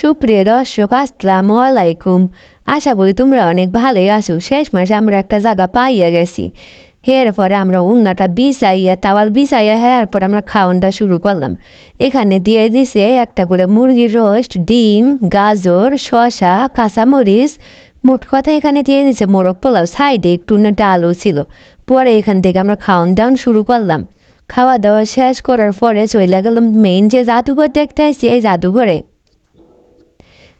সুপ্রিয় দর্শক, আসসালামু আলাইকুম। আশা করি তোমরা অনেক ভালোই আছো। শেষ মাসে আমরা একটা জায়গা পাইয়া গেছি। এর পরে আমরা উন্নাটা বিছাইয়া তাওয়াল বিছাইয়া পর আমরা খাওয়ানটা শুরু করলাম। এখানে দিয়ে দিছে একটা করে মুরগির রোস্ট, ডিম, গাজর, শসা, কাঁচামরিচ। মোট কথা এখানে দিয়ে দিছে মোরগ পোলাও। সাইডে একটু ডালও ছিল। পরে এখান থেকে আমরা খাওয়ান দাওয়ান শুরু করলাম। খাওয়া দাওয়া শেষ করার পরে চলে গেলাম মেইন যে জাদুঘর দেখতে আসছি এই জাদুঘরে।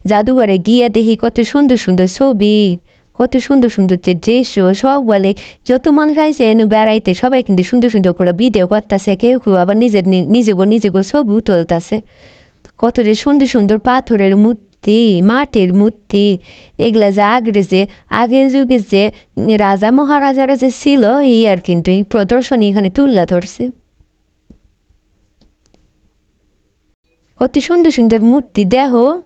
জাদুঘরে গিয়ে দেখি কত সুন্দর সুন্দর ছবি, কত সুন্দর সুন্দর যে দৃশ্য, সব বলে যত মানুষ আছে এনে বেড়াইতে, সবাই কিন্তু সুন্দর সুন্দর করে ভিডিও করতেছে, কেউ কেউ আবার নিজের নি- নিজেগো নিজেগো ছবি তুলতেছে। কত যে সুন্দর সুন্দর পাথরের মূর্তি, মাটির মূর্তি, এগুলা যে আগের যে, আগের যুগে যে রাজা মহারাজারা যে ছিল, এই আর কিন্তু এই প্রদর্শনী এখানে তুলে ধরছে। কত সুন্দর সুন্দর মূর্তি, দেহ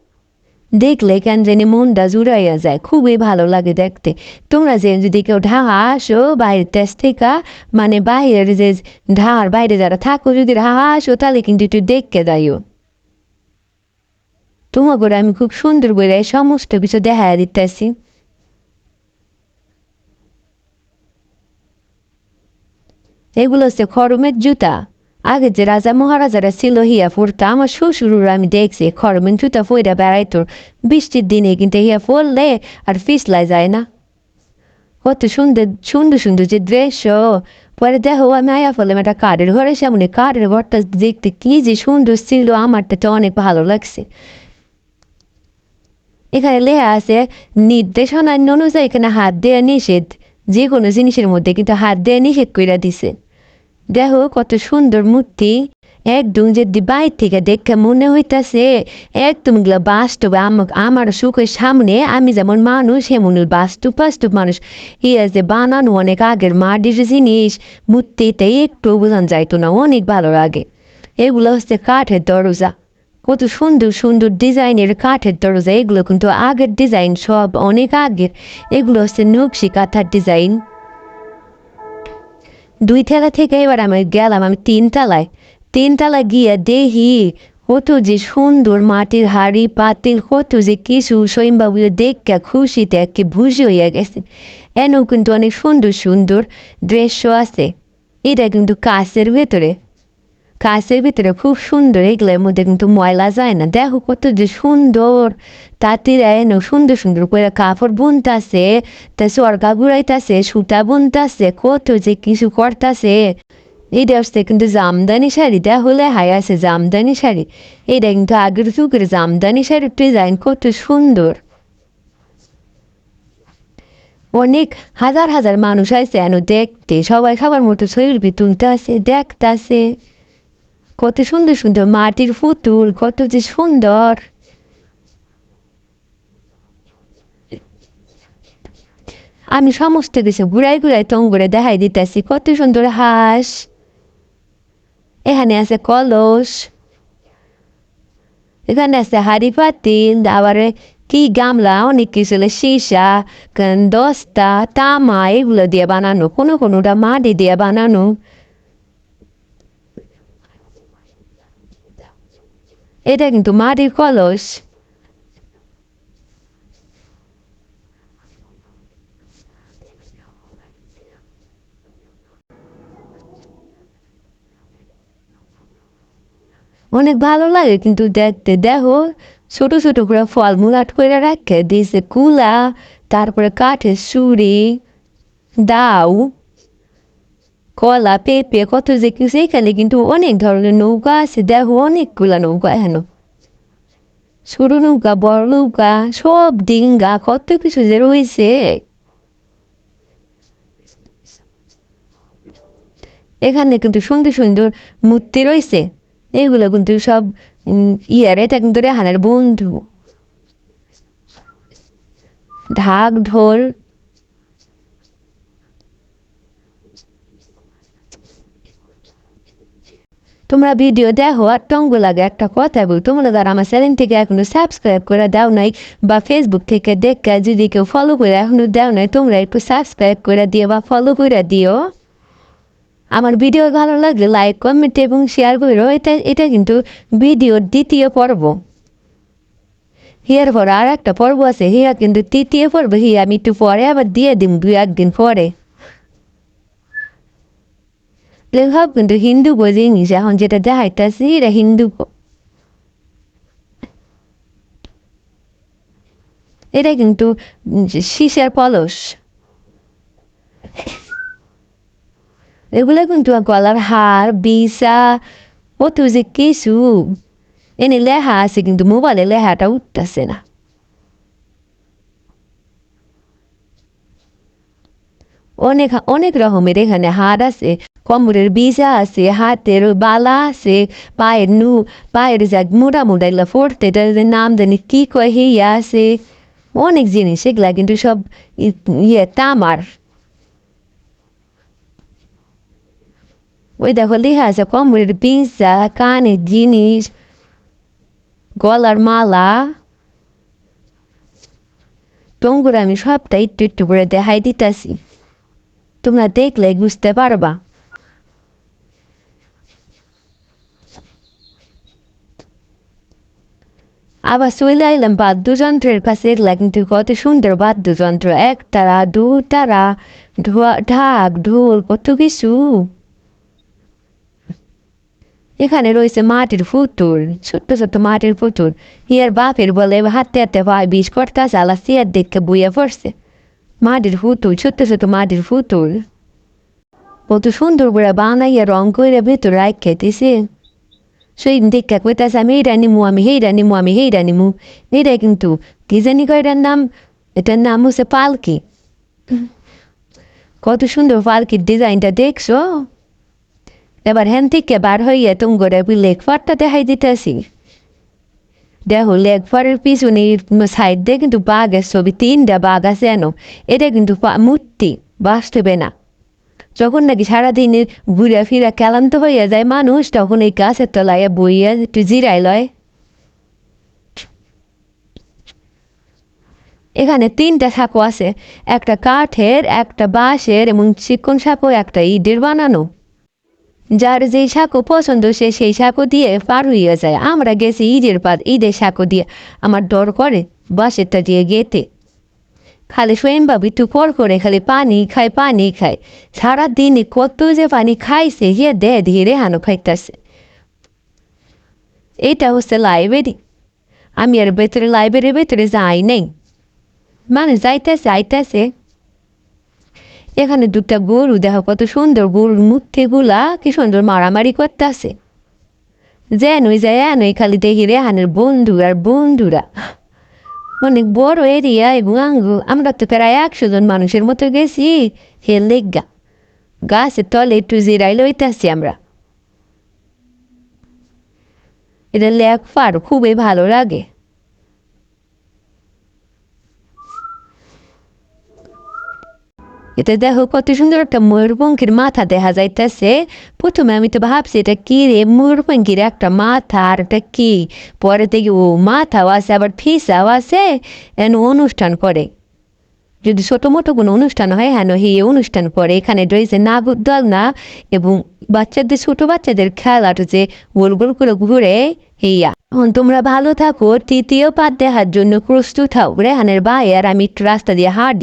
দেখলে কেন জানি মনটা জুড়াইয়া যায়, খুবই ভালো লাগে দেখতে। তোমরা যে যদি কেউ ঢাকা আসো, বাইরের দেশ থেকে মানে বাইরের যে ঢাকার বাইরে যারা থাকো, যদি ঢাকা আসো, তাহলে কিন্তু একটু দেখতে যাইও। তোমাকে আমি খুব সুন্দর করে সমস্ত কিছু দেখা দিতেছি। এগুলো হচ্ছে খরমের জুতা। আগে যে রাজা মহারাজারা ছিল হিয়া পড়তো আমার শ্বশুর আমি দেখছি খরমের জুতা পইরা বেড়াইতো বৃষ্টির দিনে কিন্তু হিয়া পড়লে আর ফিসলাই যায় না কত সুন্দর সুন্দর সুন্দর যে দৃশ্য পরে দেখো আমি আয়া ফেললাম একটা কাঠের ঘরের সামনে কাঠের ঘরটা দেখতে কি যে সুন্দর ছিল আমারটা তো অনেক ভালো লাগছে এখানে লেখা আছে নির্দেশনা অনুযায়ী এখানে হাত দেওয়া নিষেধ যে কোনো জিনিসের মধ্যে কিন্তু হাত দেওয়া নিষেধ কইরা দিছে দেখো কত সুন্দর মূর্তি। একদম যদি বাইর থেকে দেখে মনে হইতাছে, একদমগুলো বাস্তব আম- আমার সুখের সামনে আমি যেমন মানুষ এমন বাস্তব বাস্তব মানুষ। ইয়া যে বানানো অনেক আগের মাটির জিনিস, মূর্তিতে একটু বোঝান যাইতো না, অনেক ভালো লাগে। এগুলো হচ্ছে কাঠের দরজা। কত সুন্দর সুন্দর ডিজাইনের কাঠের দরজা, এগুলো কিন্তু আগের ডিজাইন সব অনেক আগের। এগুলো হচ্ছে নকশি কাঁথার ডিজাইন। দুই তলা থেকে এবার আমি গেলাম, আমি তিনতলায় তিনতলায় তিন তলা গিয়ে দেখি, কত যে সুন্দর মাটির হাড়ি, পাতিল, কত যে কিছু সৈমবাবু দেখে খুশিতে একে ভুজি হইয়া গেছে। এনেও কিন্তু অনেক সুন্দর সুন্দর দৃশ্য আছে। এটা কিন্তু কাছের ভেতরে। কাছের ভিতরে খুব সুন্দর, এগুলোর মধ্যে কিন্তু ময়লা যায় না। দেখো কত যে সুন্দর তাঁতিরা এনে সুন্দর সুন্দর করে কাপড় বুনতাছে, তা সরকা ঘুরাইতাছে, সুতা বুনতাছে, কত যে কিছু করতাছে। এটা হচ্ছে কিন্তু জামদানি শাড়ি হলে হাই আছে জামদানি শাড়ি। এটা কিন্তু আগের যুগের জামদানি শাড়ির ডিজাইন কত সুন্দর। অনেক হাজার হাজার মানুষ আছে এন দেখতে, সবাই সবার মতো শরীর তুলতে আছে দেখতে আছে কত সুন্দর সুন্দর মাটির পুতুল, কত যে সুন্দর। আমি সমস্ত কিছু ঘুরাই ঘুরাই টং করে দেখাই দিতেছি, কত সুন্দর হাঁস। এখানে আছে কলস। এখানে আছে হাড়ি পাতিল, আবার কি গামলা, অনেক কিছু সীসা, দস্তা, তামা, এগুলো দিয়ে বানানো, কোনো কোনোটা মাটি দিয়ে বানানো। এটা কিন্তু মাটির কলস। অনেক ভালো লাগে কিন্তু দেখতে। দেখো, ছোট ছোট করে ফলমূল আট করে রাখে। দিয়েছে কুলা, তারপরে কাঠের সুরি দাও কলা, পেঁপে, কত যে কিছু এখানে কিন্তু অনেক ধরনের নৌকা আছে। দেখো, অনেকগুলা নৌকা এখানে। ছোট নৌকা, বড় নৌকা, সব ডিঙ্গা, কত কিছু যে রয়েছে। এখানে কিন্তু সুন্দর সুন্দর মূর্তি রয়েছে। এগুলো কিন্তু সব ইয়ার, এটা কিন্তু রেহানের বন্ধু। ঢাক, ঢোল তোমরা ভিডিও দেখো আর টঙ্গ লাগে একটা কথা বল তোমরা যারা আমার চ্যানেল থেকে এখনও সাবস্ক্রাইব করে দাও নাই বা ফেসবুক থেকে দেখে যদি কেউ ফলো করে এখনও দাও নাই, তোমরা একটু সাবস্ক্রাইব করে দিও বা ফলো করে দিও। আমার ভিডিও ভালো লাগলে লাইক কমেন্ট এবং শেয়ার করো। এটা এটা কিন্তু ভিডিওর দ্বিতীয় পর্ব। হিয়ার পর আর একটা পর্ব আছে। হিয়া কিন্তু তৃতীয় পর্ব। হিয়া আমি একটু পরে আবার দিয়ে দিম দু একদিন পরে। লেখক কিন্তু হিন্দু গো জিনিস এখন যেটা দেখাইতেছি এটা হিন্দু। এটা কিন্তু সীসার পলস এগুলো কিন্তু গলার হার বিসা কত যে কিছু এনে লেহা আছে কিন্তু মোবাইলে লেহাটা উঠতেছে না অনেক অনেক রকমের। এখানে হার আছে, কোমরের বিজা আছে, হাতের বালা আছে, পায়ের নু, পায়ের যা মোটা মোটা এগুলা তাদের নাম জানি কি কয় হিয়া আছে। অনেক জিনিস, এগুলা কিন্তু সব ইয়ে তামার। ওই দেখো লেখা আছে, কোমরের বিজা কানের জিনিস, গলার মালা। টঙ্গুর আমি সবটা একটু একটু করে দেখাই দিতেছি। তোমরা দেখলে বুঝতে পারবা আবার চলে আইলাম বাদ্যযন্ত্রের কাছে এগুলা কিন্তু কত সুন্দর বাদ্যযন্ত্র একতারা দুতারা ঢোয়া- ঢাক ঢোল কত কিছু এখানে রয়েছে মাটির পুতুল ছোট্ট ছোট্ট মাটির পুতুল ইয়ার বাপের বলে হাতে হাতে ভাই বিষ করতে চালা সিয়ার দেখে বইয়া পড়ছে মাটির পুতুল, ছোট্ট ছোট্ট মাটির পুতুল। কত সুন্দর করে বানাইয়া রং করে ভেতর রাখে দিছে। সেই দেখে কইতাছে, আমি এইটা নিমু, আমি হেইটা নিমু, আমি হেইটা নিমু। এইটা কিন্তু কি জানি কয় এটার নাম? এটার নাম হচ্ছে পালকি। কত সুন্দর পালকির ডিজাইনটা দেখছ? এবার হ্যান থেকে বার হইয়া তুমি করে লেখফারটা দেখাই দিতেছি। দেখো লেখফারের পিছনে সাইড দিয়ে কিন্তু বাঘের ছবি তিনটা বাঘ আছে এনো এটা কিন্তু মূর্তি বাস্তবে না যখন নাকি সারাদিনে ঘুরে ফিরে ক্লান্ত হইয়া যায় মানুষ তখন এই গাছের তলায় বইয়া একটু জিরাই লয় এখানে তিনটা সাঁকো আছে একটা কাঠের একটা বাঁশের এবং চিকন সাঁকো একটা ইটের বানানো যার যেই সাঁকো পছন্দ, সে সেই সাঁকো দিয়ে পার হইয়া যায়। আমরা গেছি ঈদের পাত ঈদের সাঁকো দিয়ে। আমার ডর করে বাঁশেরটা দিয়ে গেতে। খালি স্বয়ংবাবু একটু পর করে খালি পানি খায় পানি খায়। সারাদিনে কত যে পানি খাইছে হিয়ে দে, ধীরে হানো খাইতেছে। এটা হচ্ছে লাইব্রেরি। আমি আর ভেতরে, লাইব্রেরির ভেতরে যাই নেই। মানে যাইতেছে, আইতেছে। এখানে দুটা গরু, দেখো কত সুন্দর গরুর মুক্তিগুলা কি সুন্দর মারামারি করতেছে। যেনই যায় এনই খালি দেখি রেহানের বন্ধু আর বন্ধুরা। অনেক বড় এরিয়া এবং আঙ্গু, আমরা তো প্রায় একশো জন মানুষের মতো গেছি, হে লেগা। গাছের তলে একটু জিরাই লইতেছি আমরা। এটা লেখবার খুবই ভালো লাগে। এটা দেখো কত সুন্দর একটা ময়ূরপঙ্খির মাথা দেখা যাইতেছে। প্রথমে আমি তো ভাবছি, এটা কি রে? ময়ূরপঙ্খির একটা মাথা আর একটা কি? পরে দেখি, ও মাথাও আছে, আবার ফিসাও আছে। এন অনুষ্ঠান করে। যদি ছোটো মোটো কোনো অনুষ্ঠান হয়, হেন হি অনুষ্ঠান পরে এখানে রয়েছে নাগরদল না এবং বাচ্চাদের, ছোট বাচ্চাদের খেলাটা যে গোল গোল করে ঘুরে হিয়া এখন তোমরা ভালো থাকো, তৃতীয় পাত দেখার জন্য প্রস্তুত হও। রেহানের ভাই আর আমি রাস্তা দিয়ে হাঁটি।